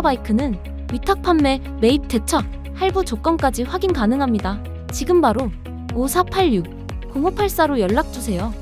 584 바이크는 위탁 판매, 매입 대차, 할부 조건까지 확인 가능합니다. 지금 바로 5486 0584로 연락 주세요.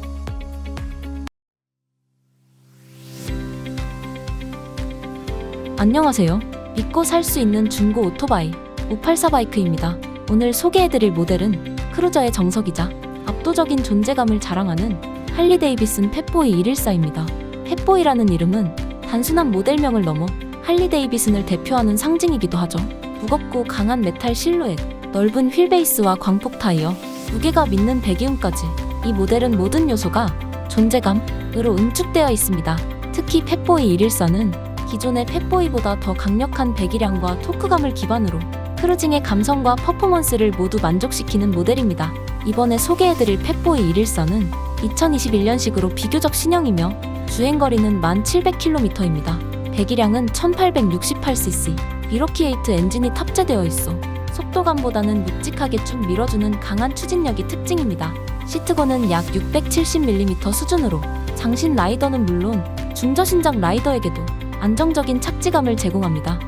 안녕하세요. 믿고 살 수 있는 중고 오토바이 584 바이크입니다. 오늘 소개해드릴 모델은 크루저의 정석이자 압도적인 존재감을 자랑하는 할리 데이비슨 펫보이 114입니다. 펫보이라는 이름은 단순한 모델명을 넘어 할리 데이비슨을 대표하는 상징이기도 하죠. 무겁고 강한 메탈 실루엣, 넓은 휠베이스와 광폭 타이어, 무게가 믿는 배기음까지 이 모델은 모든 요소가 존재감으로 응축되어 있습니다. 특히 펫보이 114는 기존의 펫보이보다 더 강력한 배기량과 토크감을 기반으로 크루징의 감성과 퍼포먼스를 모두 만족시키는 모델입니다. 이번에 소개해드릴 펫보이 114는 2021년식으로 비교적 신형이며 주행거리는 1700km입니다. 배기량은 1868cc, 미러키에이트 엔진이 탑재되어 있어 속도감보다는 묵직하게 쭉 밀어주는 강한 추진력이 특징입니다. 시트고는 약 670mm 수준으로 장신 라이더는 물론 중저신장 라이더에게도 안정적인 착지감을 제공합니다.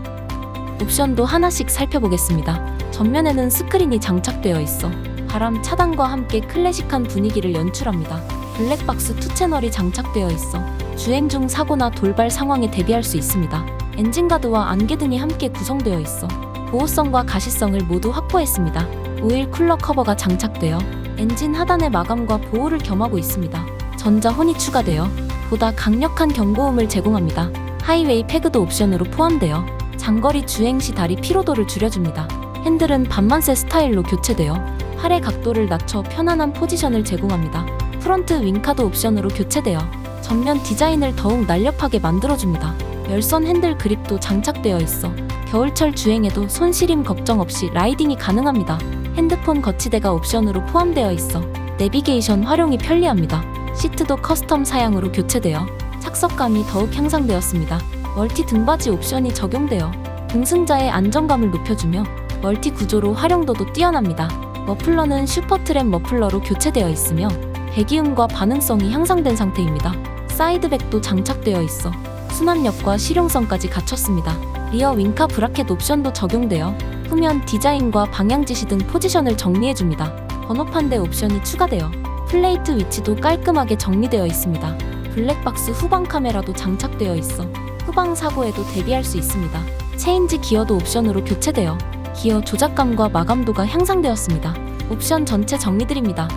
옵션도 하나씩 살펴보겠습니다. 전면에는 스크린이 장착되어 있어 바람 차단과 함께 클래식한 분위기를 연출합니다. 블랙박스 2 채널이 장착되어 있어 주행 중 사고나 돌발 상황에 대비할 수 있습니다. 엔진가드와 안개 등이 함께 구성되어 있어 보호성과 가시성을 모두 확보했습니다. 오일 쿨러 커버가 장착되어 엔진 하단의 마감과 보호를 겸하고 있습니다. 전자 혼이 추가되어 보다 강력한 경고음을 제공합니다. 하이웨이 패그도 옵션으로 포함되어 장거리 주행 시 다리 피로도를 줄여줍니다. 핸들은 반만세 스타일로 교체되어 팔의 각도를 낮춰 편안한 포지션을 제공합니다. 프론트 윙카도 옵션으로 교체되어 전면 디자인을 더욱 날렵하게 만들어줍니다. 열선 핸들 그립도 장착되어 있어 겨울철 주행에도 손시림 걱정 없이 라이딩이 가능합니다. 핸드폰 거치대가 옵션으로 포함되어 있어 내비게이션 활용이 편리합니다. 시트도 커스텀 사양으로 교체되어 착석감이 더욱 향상되었습니다. 멀티 등받이 옵션이 적용되어 동승자의 안정감을 높여주며 멀티 구조로 활용도도 뛰어납니다. 머플러는 슈퍼트램 머플러로 교체되어 있으며 배기음과 반응성이 향상된 상태입니다. 사이드백도 장착되어 있어 수납력과 실용성까지 갖췄습니다. 리어 윙카 브라켓 옵션도 적용되어 후면 디자인과 방향 지시 등 포지션을 정리해줍니다. 번호판대 옵션이 추가되어 플레이트 위치도 깔끔하게 정리되어 있습니다. 블랙박스 후방 카메라도 장착되어 있어 후방 사고에도 대비할 수 있습니다. 체인지 기어도 옵션으로 교체되어 기어 조작감과 마감도가 향상되었습니다. 옵션 전체 정리드립니다.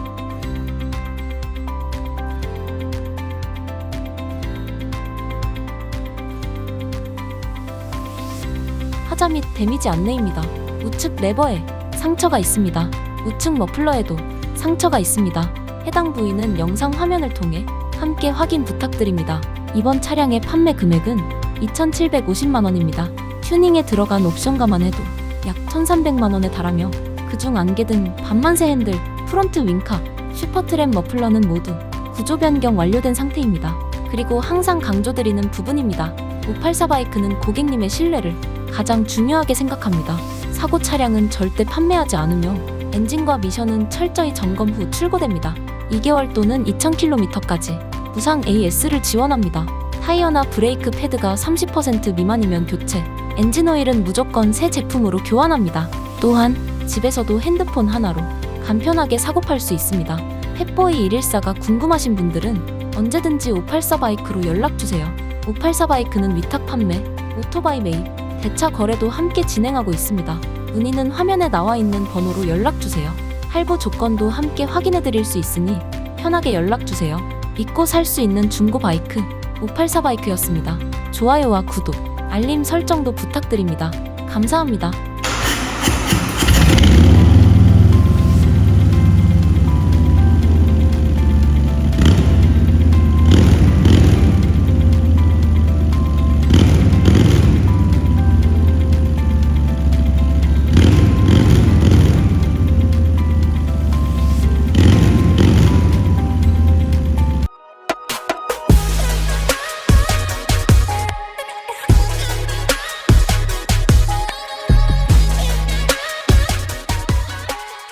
하자 및 데미지 안내입니다. 우측 레버에 상처가 있습니다. 우측 머플러에도 상처가 있습니다. 해당 부위는 영상 화면을 통해 함께 확인 부탁드립니다. 이번 차량의 판매 금액은 2,750만 원입니다. 튜닝에 들어간 옵션 감안해도 약 1,300만 원에 달하며 그중 안개 등 반만세 핸들, 프론트 윙카, 슈퍼트램 머플러는 모두 구조 변경 완료된 상태입니다. 그리고 항상 강조드리는 부분입니다. 584 바이크는 고객님의 신뢰를 가장 중요하게 생각합니다. 사고 차량은 절대 판매하지 않으며 엔진과 미션은 철저히 점검 후 출고됩니다. 2개월 또는 2,000km까지 무상 AS를 지원합니다. 타이어나 브레이크 패드가 30% 미만이면 교체, 엔진 오일은 무조건 새 제품으로 교환합니다. 또한 집에서도 핸드폰 하나로 간편하게 사고 팔 수 있습니다. 펫보이 114가 궁금하신 분들은 언제든지 584 바이크로 연락주세요. 584 바이크는 위탁 판매, 오토바이 매입, 대차 거래도 함께 진행하고 있습니다. 문의는 화면에 나와 있는 번호로 연락 주세요. 할부 조건도 함께 확인해 드릴 수 있으니 편하게 연락 주세요. 믿고 살 수 있는 중고 바이크 584 바이크였습니다. 좋아요와 구독, 알림 설정도 부탁드립니다. 감사합니다.